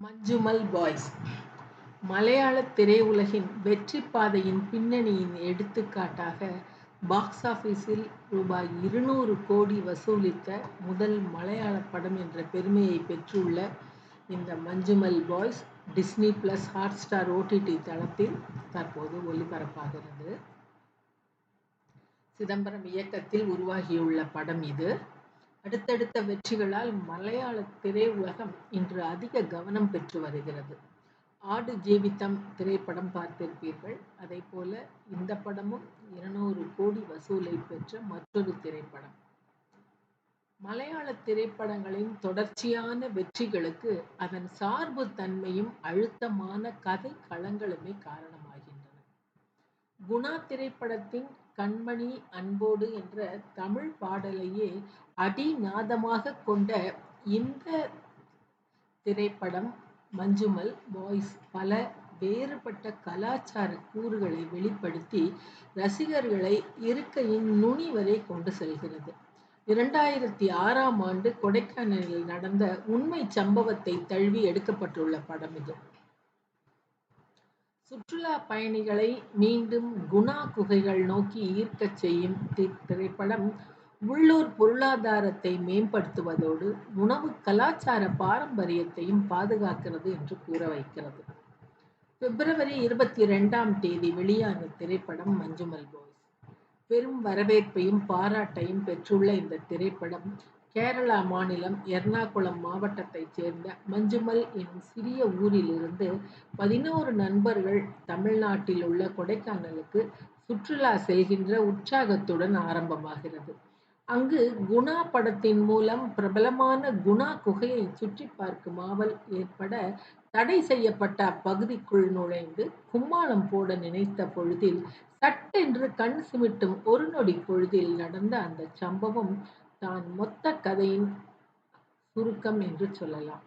Manjummel boys. மலையாள திரையுலகின் வெற்றிப் பாதையின் பின்னணியின் எடுத்துக்காட்டாக பாக்ஸ் ஆஃபீஸில் ரூபாய் இருநூறு கோடி வசூலித்த முதல் மலையாள படம் என்ற பெருமையை பெற்றுள்ள இந்த Manjummel boys Disney plus Hotstar OTT தளத்தில் தற்போது ஒளிபரப்பாகிறது சிதம்பரம் இயக்கத்தில் உருவாகியுள்ள படம் இது. அடுத்தடுத்த வெற்றிகளால் மலையாள திரையுலகம் இன்று அதிக கவனம் பெற்று வருகிறது. ஆடு ஜீவிதம் திரைப்படம் பார்த்திருப்பீர்கள். அதே போல இந்த படமும் இருநூறு கோடி வசூலை பெற்ற மற்றொரு திரைப்படம். மலையாள திரைப்படங்களின் தொடர்ச்சியான வெற்றிகளுக்கு அதன் சார்பு தன்மையும் அழுத்தமான கதை களங்களுமே காரணம். குணா திரைப்படத்தின் கண்மணி அன்போடு என்ற தமிழ் பாடலையே அடிநாதமாக கொண்ட இந்த திரைப்படம் மஞ்சுமல் பாய்ஸ் பல வேறுபட்ட கலாச்சார கூறுகளை வெளிப்படுத்தி ரசிகர்களை இருக்கையின் நுனி வரை கொண்டு செல்கிறது. இரண்டாயிரத்தி ஆறாம் ஆண்டு கொடைக்கானலில் நடந்த உண்மை சம்பவத்தை தழுவி எடுக்கப்பட்டுள்ள படம் இது. சுற்றுலா பயணிகளை மீண்டும் குணா குகைகள் நோக்கி ஈர்க்கச் செய்யும் திரைப்படம் உள்ளூர் பொருளாதாரத்தை மேம்படுத்துவதோடு உணவு கலாச்சார பாரம்பரியத்தையும் பாதுகாக்கிறது என்று கூற வைக்கிறது. பிப்ரவரி இருபத்தி ரெண்டாம் தேதி வெளியான திரைப்படம் மஞ்சுமல் பாய்ஸ். பெரும் வரவேற்பையும் பாராட்டையும் பெற்றுள்ள இந்த திரைப்படம் கேரளா மாநிலம் எர்ணாகுளம் மாவட்டத்தைச் சேர்ந்த மஞ்சுமல் எனும் சிறிய ஊரிலிருந்து பதினோரு நண்பர்கள் தமிழ்நாட்டில் உள்ள கொடைக்கானலுக்கு சுற்றுலா செல்கின்ற உற்சாகத்துடன் ஆரம்பமாகிறது. அங்கு குணா படத்தின் மூலம் பிரபலமான குணா குகையை சுற்றி பார்க்கும் ஆவல் ஏற்பட தடை செய்யப்பட்ட அப்பகுதிக்குள் நுழைந்து கும்மாளம் போட நினைத்த பொழுதில் சட்டென்று கண் சிமிட்டும் ஒரு நொடி பொழுதில் நடந்த அந்த சம்பவம் தான் மொத்த கதையின் சுருக்கம் என்று சொல்லலாம்.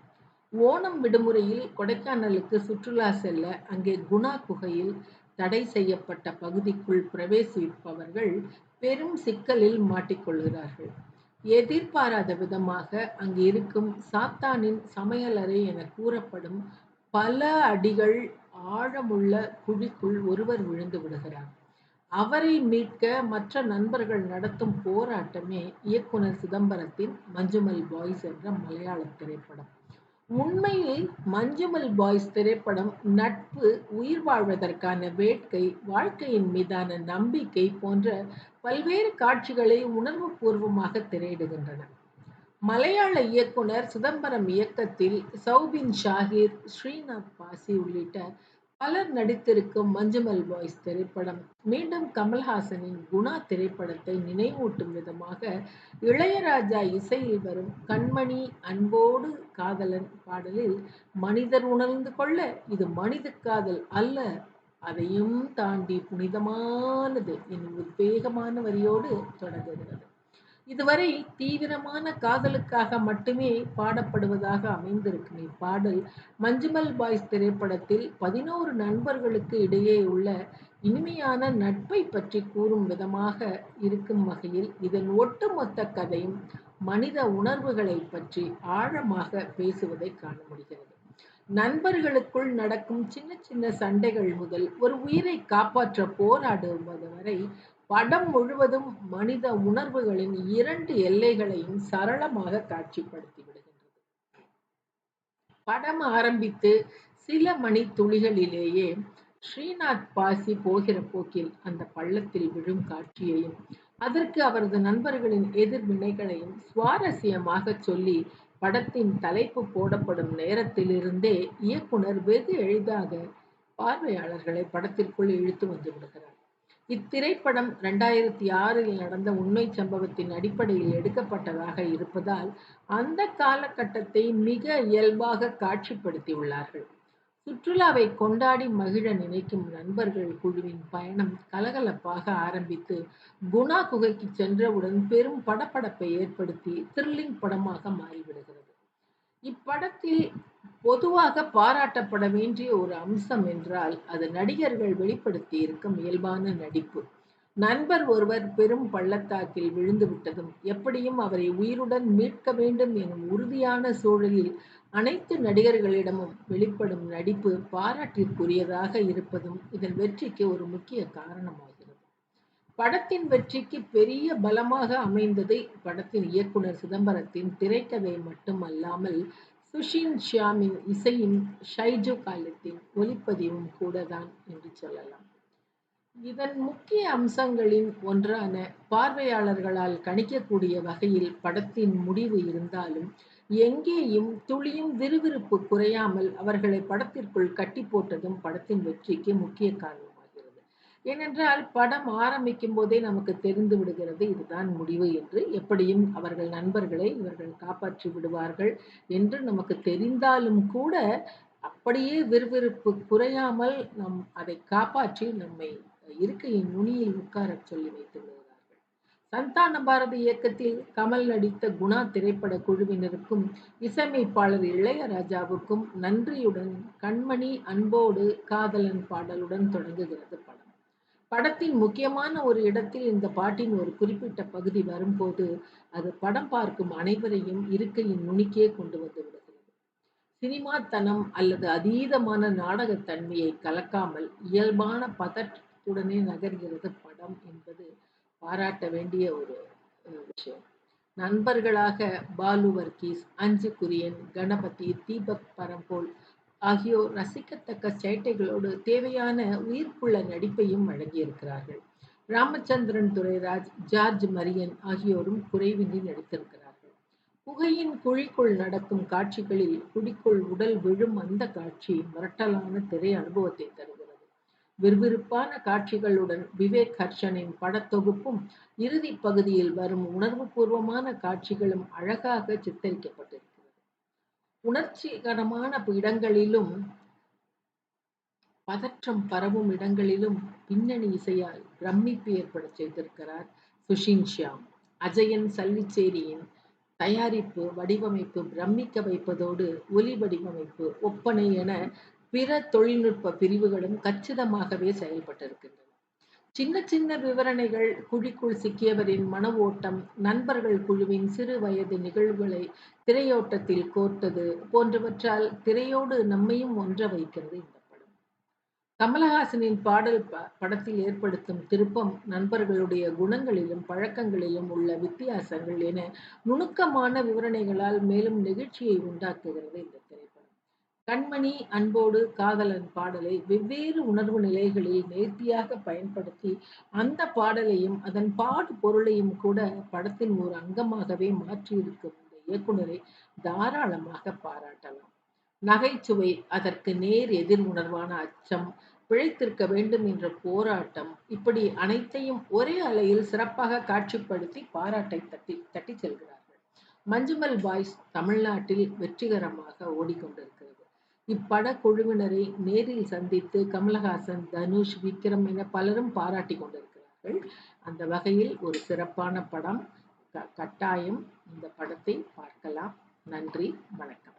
ஓணம் விடுமுறையில் கொடைக்கானலுக்கு சுற்றுலா செல்ல அங்கே குணா குகையில் தடை செய்யப்பட்ட பகுதிக்குள் பிரவேசிப்பவர்கள் பெரும் சிக்கலில் மாட்டிக்கொள்கிறார்கள். எதிர்பாராத விதமாக அங்கு இருக்கும் சாத்தானின் சமையலறை என கூறப்படும் பல அடிகள் ஆழமுள்ள குழிக்குள் ஒருவர் விழுந்து விடுகிறார். அவரை மீட்க மற்ற நண்பர்கள் நடத்தும் போராட்டமே இயக்குனர் சிதம்பரத்தின் மஞ்சுமல் பாய்ஸ் என்ற மலையாள திரைப்படம். உண்மையில் மஞ்சுமல் பாய்ஸ் திரைப்படம் நட்பு உயிர் வாழ்வதற்கான வேட்கை வாழ்க்கையின் மீதான நம்பிக்கை போன்ற பல்வேறு காட்சிகளை உணர்வு பூர்வமாக திரையிடுகின்றன. மலையாள இயக்குனர் சிதம்பரம் இயக்கத்தில் சௌபின் ஷாஹிர் ஸ்ரீநாத் பாசி உள்ளிட்ட பலர் நடித்திருக்கும் மஞ்சுமல் பாய்ஸ் திரைப்படம். மீண்டும் கமல்ஹாசனின் குணா திரைப்படத்தை நினைவூட்டும் விதமாக இளையராஜா இசையில் வரும் கண்மணி அன்போடு காதலன் பாடலில் மனிதர் உணர்ந்து கொள்ள இது மனித காதல் அல்ல அதையும் தாண்டி புனிதமானது என்னும் உத்வேகமான வரியோடு தொடங்குகிறது இதுவரை தீவிரமான காதலுக்காக மட்டுமே பாடப்படுவதாக அமைந்திருக்கும் இப்பாடல் மஞ்சுமல் பாய்ஸ் திரைப்படத்தில் பதினோரு நண்பர்களுக்கு இடையே உள்ள இனிமையான நட்பை பற்றி கூறும் விதமாக இருக்கும் வகையில் இதன் ஒட்டுமொத்த கதையும் மனித உணர்வுகளை பற்றி ஆழமாக பேசுவதை காண முடிகிறது. நண்பர்களுக்குள் நடக்கும் சின்ன சின்ன சண்டைகள் முதல் ஒரு உயிரை காப்பாற்ற போராடுவது வரை படம் முழுவதும் மனித உணர்வுகளின் இரண்டு எல்லைகளையும் சரளமாக காட்சிப்படுத்தி விடுகின்றது. படம் ஆரம்பித்து சில மணி துளிகளிலேயே ஸ்ரீநாத் பாசி போகிற போக்கில் அந்த பள்ளத்தில் விழும் காட்சியையும் அதற்கு அவரது நண்பர்களின் எதிர்வினைகளையும் சுவாரஸ்யமாக சொல்லி படத்தின் தலைப்பு போடப்படும் நேரத்திலிருந்தே இயக்குனர் வெகு எளிதாக பார்வையாளர்களை படத்திற்குள் இழுத்து வந்து விடுகிறார். இத்திரைப்படம் ரெண்டாயிரத்தி ஆறில் நடந்த உண்மை சம்பவத்தின் அடிப்படையில் எடுக்கப்பட்டதாக இருப்பதால் அந்த காலகட்டத்தை மிக இயல்பாக காட்சிப்படுத்தியுள்ளார்கள். சுற்றுலாவை கொண்டாடி மகிழ நினைக்கும் நண்பர்கள் குழுவின் பயணம் கலகலப்பாக ஆரம்பித்து குணா குகைக்கு சென்றவுடன் பெரும் படப்படப்பை ஏற்படுத்தி த்ரில்லிங் படமாக மாறிவிடுகிறது. இப்படத்தில் பொதுவாக பாராட்டப்பட வேண்டிய ஒரு அம்சம் என்றால் அது நடிகர்கள் வெளிப்படுத்தி இருக்கும் இயல்பான நடிப்பு. நண்பர் ஒருவர் பெரும் பள்ளத்தாக்கில் விழுந்து விட்டதும் எப்படியும் அவரை உயிருடன் மீட்க வேண்டும் எனும் உறுதியான சூழலில் அனைத்து நடிகர்களிடமும் வெளிப்படும் நடிப்பு பாராட்டிற்குரியதாக இருப்பதும் இதன் வெற்றிக்கு ஒரு முக்கிய காரணமாகும். படத்தின் வெற்றிக்கு பெரிய பலமாக அமைந்தது படத்தின் இயக்குனர் சிதம்பரத்தின் திரைக்கதை மட்டுமல்லாமல் சுஷின் ஷியாமின் இசையும் ஷைஜு காலத்தின் ஒளிப்பதிவும் கூட தான் என்று சொல்லலாம். இதன் முக்கிய அம்சங்களின் ஒன்றான பார்வையாளர்களால் கணிக்கக்கூடிய வகையில் படத்தின் முடிவு இருந்தாலும் எங்கேயும் துளியும் விறுவிறுப்பு குறையாமல் அவர்களை படத்திற்குள் கட்டி போட்டதும் படத்தின் வெற்றிக்கு முக்கிய காரணம். ஏனென்றால் படம் ஆரம்பிக்கும் போதே நமக்கு தெரிந்து விடுகிறது இதுதான் முடிவு என்று. எப்படியும் அவர்கள் நண்பர்களை இவர்கள் காப்பாற்றி விடுவார்கள் என்று நமக்கு தெரிந்தாலும் கூட அப்படியே விறுவிறுப்பு குறையாமல் நம் அதை காப்பாற்றி நம்மை இருக்கையின் நுனியில் உட்காரச் சொல்லி வைத்து விடுகிறார்கள். சந்தான பாரதி இயக்கத்தில் கமல் நடித்த குணா திரைப்பட குழுவினருக்கும் இசையமைப்பாளர் இளையராஜாவுக்கும் நன்றியுடன் கண்மணி அன்போடு காதலன் பாடலுடன் தொடங்குகிறது படம். படத்தின் முக்கியமான ஒரு இடத்தில் இந்த பாட்டின் ஒரு குறிப்பிட்ட பகுதி வரும்போது அது படம் பார்க்கும் அனைவரையும் இருக்கையின் நுனிக்கே கொண்டு வந்து விடுகிறது. சினிமாத்தனம் அல்லது அதீதமான நாடகத்தன்மையை கலக்காமல் இயல்பான பதற்றத்துடனே நகர்கிறது படம் என்பது பாராட்ட வேண்டிய ஒரு விஷயம். நண்பர்களாக பாலு வர்கீஸ் அஞ்சு குரியன் கணபதி தீபக் பரம்போல் ஆகியோர் ரசிக்கத்தக்க சேட்டைகளோடு தேவையான உயிர்ப்புள்ள நடிப்பையும் வழங்கியிருக்கிறார்கள். ராமச்சந்திரன் துரைராஜ் ஜார்ஜ் மரியன் ஆகியோரும் குறைவின்றி நடித்திருக்கிறார்கள். புகையின் குழிக்குள் நடக்கும் காட்சிகளில் குழிக்குள் உடல் விழும் அந்த காட்சி மிரட்டலான திரை அனுபவத்தை தருகிறது. விறுவிறுப்பான காட்சிகளுடன் விவேக் ஹர்ஷனின் படத்தொகுப்பும் இறுதி பகுதியில் வரும் உணர்வுபூர்வமான காட்சிகளும் அழகாக சித்தரிக்கப்பட்டிருக்கிறது. உணர்ச்சிகரமான இடங்களிலும் பதற்றம் பரவும் இடங்களிலும் பின்னணி இசையால் பிரமிப்பு ஏற்பட செய்திருக்கிறார் சுஷின் ஷியாம். அஜயன் சல்லிச்சேரியின் தயாரிப்பு வடிவமைப்பு பிரமிக்க வைப்பதோடு ஒலி வடிவமைப்பு ஒப்பனை என பிற தொழில்நுட்ப பிரிவுகளும் கச்சிதமாகவே செயல்பட்டிருக்கின்றன. சின்ன சின்ன விவரணைகள் குழிக்குள் சிக்கியவரின் மன ஓட்டம் நண்பர்கள் குழுவின் சிறு வயது நிகழ்வுகளை திரையோட்டத்தில் கோர்த்தது போன்றவற்றால் திரையோடு நம்மையும் ஒன்ற வைக்கிறது இந்த படம். கமலஹாசனின் பாடல் படத்தில் ஏற்படுத்தும் திருப்பம் நண்பர்களுடைய குணங்களிலும் பழக்கங்களிலும் உள்ள வித்தியாசங்கள் என நுணுக்கமான விவரணைகளால் மேலும் நெகிழ்ச்சியை உண்டாக்குகிறது இந்த திரைப்படம். கண்மணி அன்போடு காதலன் பாடலை வெவ்வேறு உணர்வு நிலைகளில் நேர்த்தியாக பயன்படுத்தி அந்த பாடலையும் அதன் பாடு பொருளையும் கூட படத்தின் ஒரு அங்கமாகவே மாற்றியிருக்கும் இந்த இயக்குனரை தாராளமாக பாராட்டலாம். நகைச்சுவை அதற்கு நேர் எதிர் உணர்வான அச்சம் பிழைத்திருக்க வேண்டும் என்ற போராட்டம் இப்படி அனைத்தையும் ஒரே அலையில் சிறப்பாக காட்சிப்படுத்தி பாராட்டை தட்டி தட்டி செல்கிறார்கள். மஞ்சுமல் பாய்ஸ் தமிழ்நாட்டில் வெற்றிகரமாக ஓடிக்கொண்டிருக்கிறது இப்பட குழுவினரை நேரில் சந்தித்து கமலஹாசன் தனுஷ் விக்ரம் என பலரும் பாராட்டி கொண்டிருக்கிறார்கள். அந்த வகையில் ஒரு சிறப்பான படம் கட்டாயம் இந்த படத்தை பார்க்கலாம். நன்றி வணக்கம்.